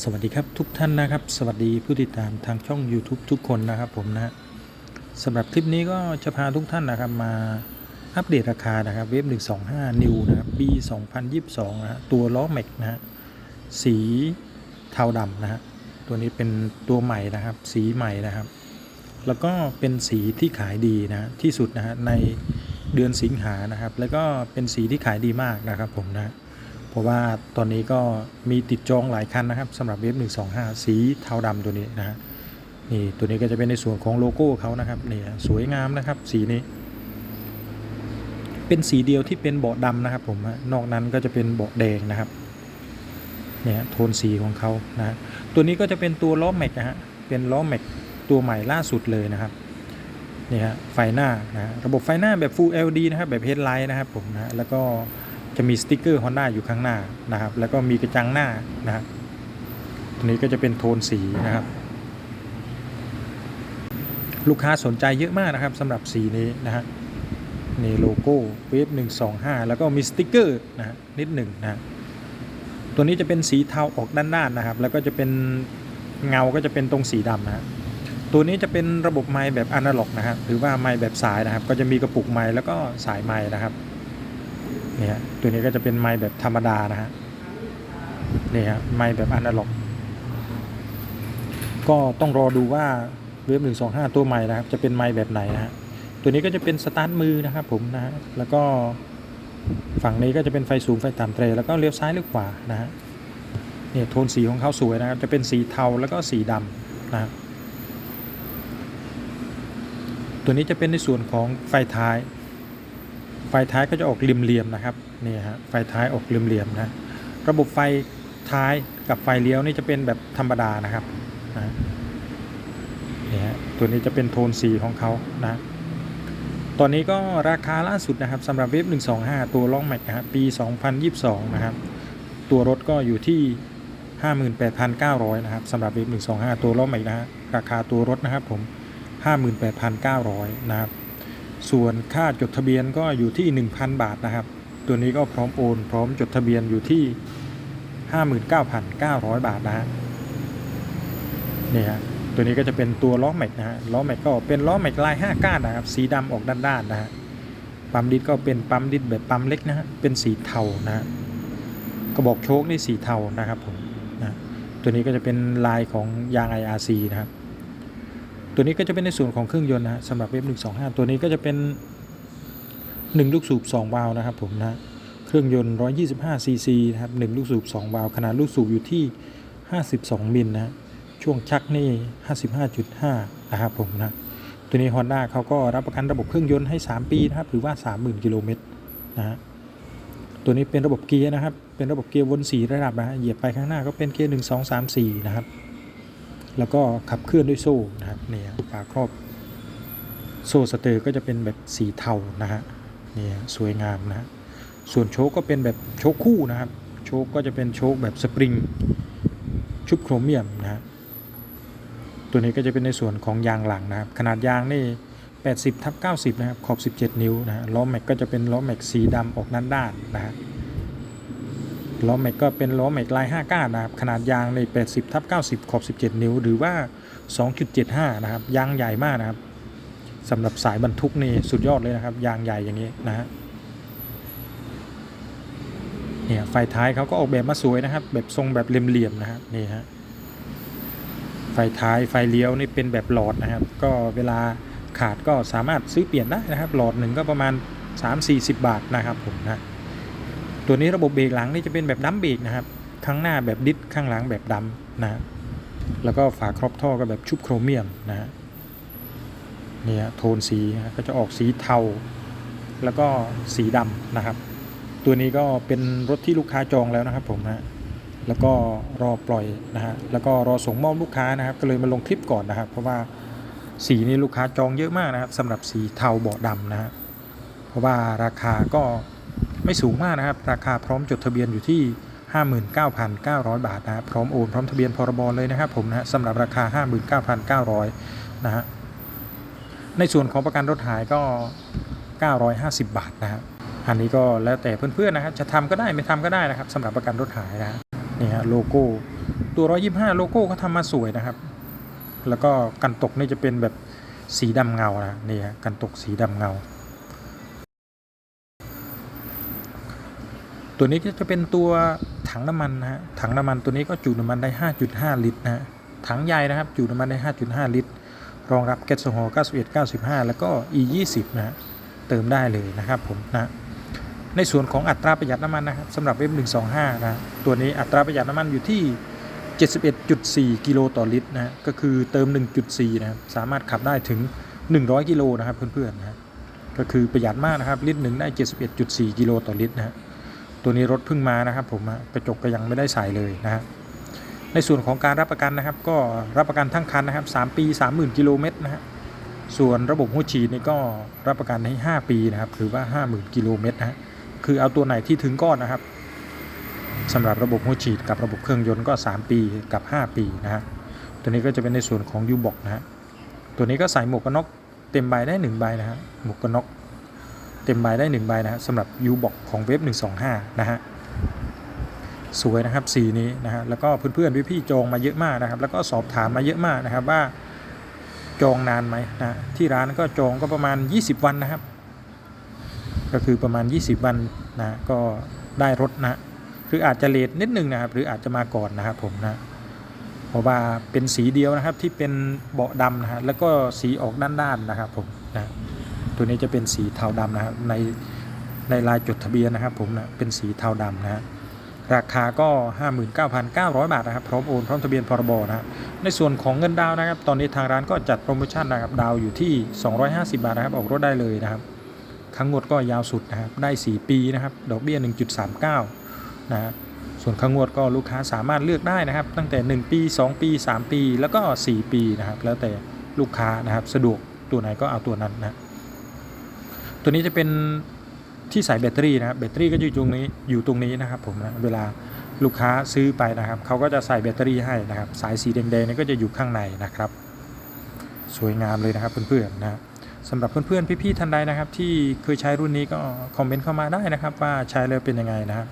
สวัสดีครับทุกท่านนะครับ สวัสดีผู้ติดตามทางช่อง YouTube ทุกคนนะครับผมนะสำหรับคลิปนี้ก็จะพาทุกท่านนะครับมาอัปเดตราคานะครับเว็บ125 New นะครับ B 2022นะฮะตัวล้อแม็กนะฮะสีเทาดำนะฮะตัวนี้เป็นตัวใหม่นะครับ สีใหม่นะครับ แล้วก็เป็นสีที่ขายดีนะที่สุดนะฮะในเดือนสิงหานะครับ แล้วก็เป็นสีที่ขายดีมากนะครับผมนะ ราะว่าตอนนี้ก็มีติดจองหลายคันนะครับสำหรับเว็บ125 สีเทาดำตัวนี้นะฮะนี่ตัวนี้ก็จะเป็นในส่วนของโลโก้เขานะครับนี่สวยงามนะครับสีนี้ เป็นสีเดียวที่เป็นเบาะดำนะครับผมนอกนั้นก็จะเป็นเบาะแดงนะครับเนี่ยโทนสีของเขานะฮะตัวนี้ก็จะเป็นตัวล้อแม็กนะฮะเป็นล้อแม็กตัวใหม่ล่าสุดเลยนะครับนี่ฮะไฟหน้านะระบบไฟหน้าแบบ Full LED นะครับแบบ Headlight นะครับผมนะแล้วก็ จะมีสติ๊กเกอร์ Honda อยู่ข้างหน้านะครับ แล้วก็มีกระจังหน้านะครับตัวนี้ก็จะเป็นโทนสีนะครับ ลูกค้าสนใจเยอะมากนะครับสำหรับสีนี้นะฮะนี่โลโก้เวฟ125แล้วก็มีสติ๊กเกอร์นะฮะนิดหนึ่งนะฮะตัวนี้จะเป็นสีเทาออกด้านๆนะครับ แล้วก็จะเป็นเงาก็จะเป็นตรงสีดำนะฮะตัวนี้จะเป็นระบบไม้แบบอนาล็อกนะครับหรือว่าไม้แบบสายนะครับ ก็จะมีกระปุกไม้แล้วก็สายไม้นะครับ นี่ยฮะตัวนี้ก็จะเป็นไม้แบบธรรมดานะฮะนี่ฮะไม้แบบอนาล็อก ก็ต้องรอดูว่าเว็บ125ตัวใหม่นะครับ จะเป็นไม้แบบไหนนะฮะตัวนี้ก็จะเป็นสตาร์ทมือนะครับผมนะฮะแล้วก็ฝั่งนี้ก็จะเป็นไฟสูงไฟต่ำเตรแล้วก็เลี้ยวซ้ายเลี้ยวขวานะฮะเนี่ยโทนสีของเขาสวยนะครับจะเป็นสีเทาแล้วก็สีดำนะฮะตัวนี้จะเป็นในส่วนของไฟท้าย ท้ายก็จะออกเหลี่ยมๆนะครับนี่ฮะไฟท้ายออกเหลี่ยมๆนะระบบไฟท้ายกับไฟเลี้ยวนี่จะเป็นแบบธรรมดานะครับนะนี่ฮะตัวนี้จะเป็นโทนสีของเขานะตอนนี้ก็ราคาล่าสุดนะครับสำหรับเว็บ125 ตัวล่องแม็กนะครับปี 2022 นะครับ ตัวรถก็อยู่ที่ 58,900 นะครับสำหรับเว็บ125 ตัวล่องแม็กนะฮะราคาตัวรถนะครับผม 58,900 นะครับ ส่วนค่าจดทะเบียนก็อยู่ที่ 1,000 บาทนะครับ ตัวนี้ก็พร้อมโอน พร้อมจดทะเบียนอยู่ที่ 59,900 บาทนะฮะนี่ฮะตัวนี้ก็จะเป็นตัวล้อแม็กนะฮะล้อแม็กก็เป็นล้อแม็กลาย 5 ก้านนะครับ สีดำออกด้านๆนะฮะปั๊มดิสก็เป็นปั๊มดิสแบบปั๊มเล็กนะฮะเป็นสีเทานะฮะกระบอกโชคนี่สีเทานะครับผมนะตัวนี้ก็จะเป็นลายของยาง IRC นะครับ ตัวนี้ก็จะเป็นในส่วนของเครื่องยนต์นะสำหรับเว็บ125 ตัวนี้ก็จะเป็น 1 ลูกสูบ 2 วาล์วนะครับผมนะเครื่องยนต์ 125 ซีซีนะครับ 1 ลูกสูบ 2 วาล์วขนาดลูกสูบอยู่ที่ 52 มิลนะช่วงชักนี่ 55.5 นะครับผมนะตัวนี้ Honda เขาก็รับประกันระบบเครื่องยนต์ให้ 3 ปีนะครับหรือว่า 30,000 กิโลเมตรนะฮะตัวนี้เป็นระบบเกียร์นะครับ เป็นระบบเกียร์วน4ระดับนะฮะเหยียบไปข้างหน้าก็เป็นเกียร์ 1 2 3 4 นะครับ แล้วก็ขับเคลื่อนด้วยโซ่นะครับเนี่ยฝาครอบโซ่สเตอร์ก็จะเป็นแบบสีเทานะฮะเนี่ยสวยงามนะฮะส่วนโชคก็เป็นแบบโชคคู่นะครับ โชคก็จะเป็นโชคแบบสปริงชุบโครเมียมนะฮะตัวนี้ก็จะเป็นในส่วนของยางหลังนะครับ ขนาดยางนี่ 80ทับ90 นะครับ ขอบ 17 นิ้วนะฮะล้อแม็กก็จะเป็นล้อแม็กสีดำออกด้นด้านนะฮะ ล้อแม็กก็เป็นล้อแม็กลาย 5 ก้านนะครับ ขนาดยางใน 80ทับ90 ขอบ 17 นิ้ว หรือว่า 2.75 นะครับ ยางใหญ่มากนะครับสำหรับสายบรรทุกนี่สุดยอดเลยนะครับ ยางใหญ่อย่างนี้นะฮะเนี่ยไฟท้ายเขาก็ออกแบบมาสวยนะครับ แบบทรงแบบเหลี่ยมๆนะครับนี่ฮะไฟท้ายไฟเลี้ยวนี่เป็นแบบหลอดนะครับ ก็เวลาขาดก็สามารถซื้อเปลี่ยนได้นะครับ หลอดหนึ่งก็ประมาณ 3-40 บาทนะครับผมนะ ตัวนี้ระบบเบรกหลังนี่จะเป็นแบบดัมเบรกนะครับข้างหน้าแบบดิสข้างหลังแบบดำนะฮะแล้วก็ฝาครอบท่อก็แบบชุบโครเมียมนะฮะเนี่ยโทนสีก็จะออกสีเทา แล้วก็สีดำนะครับ ตัวนี้ก็เป็นรถที่ลูกค้าจองแล้วนะครับผมนะแล้วก็รอปล่อยนะฮะแล้วก็รอส่งมอบลูกค้านะครับ ก็เลยมาลงคลิปก่อนนะครับ เพราะว่าสีนี้ลูกค้าจองเยอะมากนะครับสำหรับสีเทาเบาะดำนะฮะเพราะว่าราคาก็ ไม่สูงมากนะครับ ราคาพร้อมจดทะเบียนอยู่ที่ 59,900 บาทนะครับพร้อมโอนพร้อมทะเบียนพรบเลยนะครับผมนะสำหรับราคา 59,900นะฮะในส่วนของประกันรถหายก็ 950 บาทนะฮะอันนี้ก็แล้วแต่เพื่อนๆนะครับจะทำก็ได้ไม่ทำก็ได้นะครับสำหรับประกันรถหายนะฮะนี่ฮะโลโก้ตัว 125 โลโก้เขาทำมาสวยนะครับ แล้วก็กันตกนี่จะเป็นแบบสีดำเงานะนี่ฮะกันตกสีดำเงา ตัวนี้ก็จะเป็นตัวถังน้ำมันนะฮะถังน้ำมันตัวนี้ก็จุน้ำมันได้ 5.5 ลิตรนะฮะถังใหญ่นะครับจุน้ำมันได้ 5.5 ลิตร รองรับแก๊สโซฮอล์91 95 แล้วก็ E20 นะฮะเติมได้เลยนะครับผมนะในส่วนของอัตราประหยัดน้ำมันนะครับสำหรับเว็บ125 นะฮะตัวนี้อัตราประหยัดน้ำมันอยู่ที่71.4 กิโลต่อลิตรนะฮะก็คือเติม 1.4 นะครับ สามารถขับได้ถึง 100 กิโลนะครับเพื่อนๆนะฮะก็คือประหยัดมากนะครับ ลิตรหนึ่งได้ 71.4 กิโลต่อลิตรนะฮะ ตัวนี้รถเพิ่งมานะครับ ผมกระจกก็ยังไม่ได้ใส่เลยนะฮะในส่วนของการรับประกันนะครับ ก็รับประกันทั้งคันนะครับ 3 ปี 30,000กิโลเมตรนะฮะส่วนระบบหัวฉีดนี่ก็รับประกันให้ 5 ปีนะครับหรือว่า 50,000กิโลเมตรนะฮะคือเอาตัวไหนที่ถึงก้อนนะครับสำหรับระบบหัวฉีดกับระบบเครื่องยนต์ก็ 3 ปีกับ 5 ปีนะฮะตัวนี้ก็จะเป็นในส่วนของยูบอกนะฮะตัวนี้ก็ใส่หมวกกันน็อกเต็มใบได้1ใบนะฮะหมวกกันน็อก เต็มใบได้1ใบนะฮะสำหรับยูบอกของเว็บ125 นะฮะสวยนะครับสีนี้นะฮะแล้วก็เพื่อนๆพี่ๆจองมาเยอะมากนะครับ แล้วก็สอบถามมาเยอะมากนะครับว่าจองนานไหมนะที่ร้านก็จองก็ประมาณ 20 วันนะครับ ก็คือประมาณ 20 วันนะก็ได้รถนะหรืออาจจะเลทนิดนึงนะครับ หรืออาจจะมาก่อนนะครับผมนะเพราะว่าเป็นสีเดียวนะครับที่เป็นเบาะดำนะฮะแล้วก็สีออกด้านๆนะครับผมนะ ตัวนี้จะเป็นสีเทาดำนะครับในในลายจดทะเบียนนะครับผมนะเป็นสีเทาดำนะฮะราคาก็ 59,900 บาทนะครับพร้อมโอนพร้อมทะเบียนพรบนะฮะในส่วนของเงินดาวนะครับ ตอนนี้ทางร้านก็จัดโปรโมชั่นนะครับดาวอยู่ที่ 250 บาทนะครับออกรถได้เลยนะครับครั้งงวดก็ยาวสุดนะครับได้ 4 ปีนะครับดอกเบี้ย 1.39นะฮะส่วนข้างงวดก็ลูกค้าสามารถเลือกได้นะครับ ตั้งแต่ 1 ปี 2 ปี 3 ปี แล้วก็ 4 ปีนะครับแล้วแต่ลูกค้านะครับสะดวกตัวไหนก็เอาตัวนั้นนะ ตัวนี้จะเป็นที่ใส่แบตเตอรี่นะครับแบตเตอรี่ก็อยู่ตรงนี้อยู่ตรงนี้นะครับผมนะเวลาลูกค้าซื้อไปนะครับเขาก็จะใส่แบตเตอรี่ให้นะครับ สายสีแดงๆนี่ก็จะอยู่ข้างในนะครับ สวยงามเลยนะครับเพื่อนๆนะสำหรับเพื่อนๆพี่ๆท่านใดนะครับ ที่เคยใช้รุ่นนี้ก็คอมเมนต์เข้ามาได้นะครับ ว่าใช้แล้วเป็นยังไงนะครับ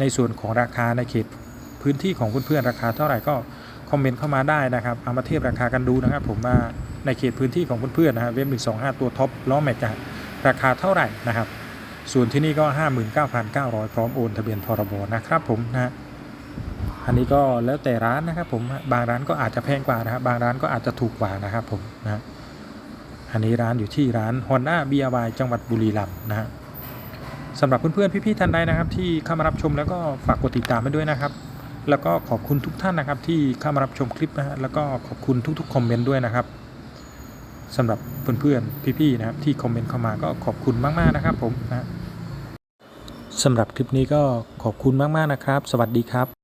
ในส่วนของราคาในเขตพื้นที่ของเพื่อนๆราคาเท่าไหร่ก็คอมเมนต์เข้ามาได้นะครับเอามาเทียบราคากันดูนะครับ ผมว่าในเขตพื้นที่ของเพื่อนๆนะครับเว็บหนึ่งสองห้าตัวท็อปล้อแม็กจะ ราคาเท่าไหร่นะครับ ส่วนที่นี่ก็ 59,900 พร้อมโอนทะเบียนพรบนะครับผมนะฮะอันนี้ก็แล้วแต่ร้านนะครับผมบางร้านก็อาจจะแพงกว่านะครับบางร้านก็อาจจะถูกกว่านะครับผมนะฮะอันนี้ร้านอยู่ที่ร้าน Honda b i จังหวัดบุรีรัมย์นะฮะสำหรับเพื่อนๆพี่ๆท่านใดนะครับที่เข้ามารับชมแล้วก็ฝากกดติดตามไปด้วยนะครับ แล้วก็ขอบคุณทุกท่านนะครับที่เข้ามารับชมคลิปนะฮะแล้วก็ขอบคุณทุกๆคอมเมนต์ด้วยนะครับ สำหรับเพื่อนๆพี่ๆนะครับที่คอมเมนต์เข้ามาก็ขอบคุณมากๆนะครับผมนะสำหรับคลิปนี้ก็ขอบคุณมากๆนะครับ สวัสดีครับ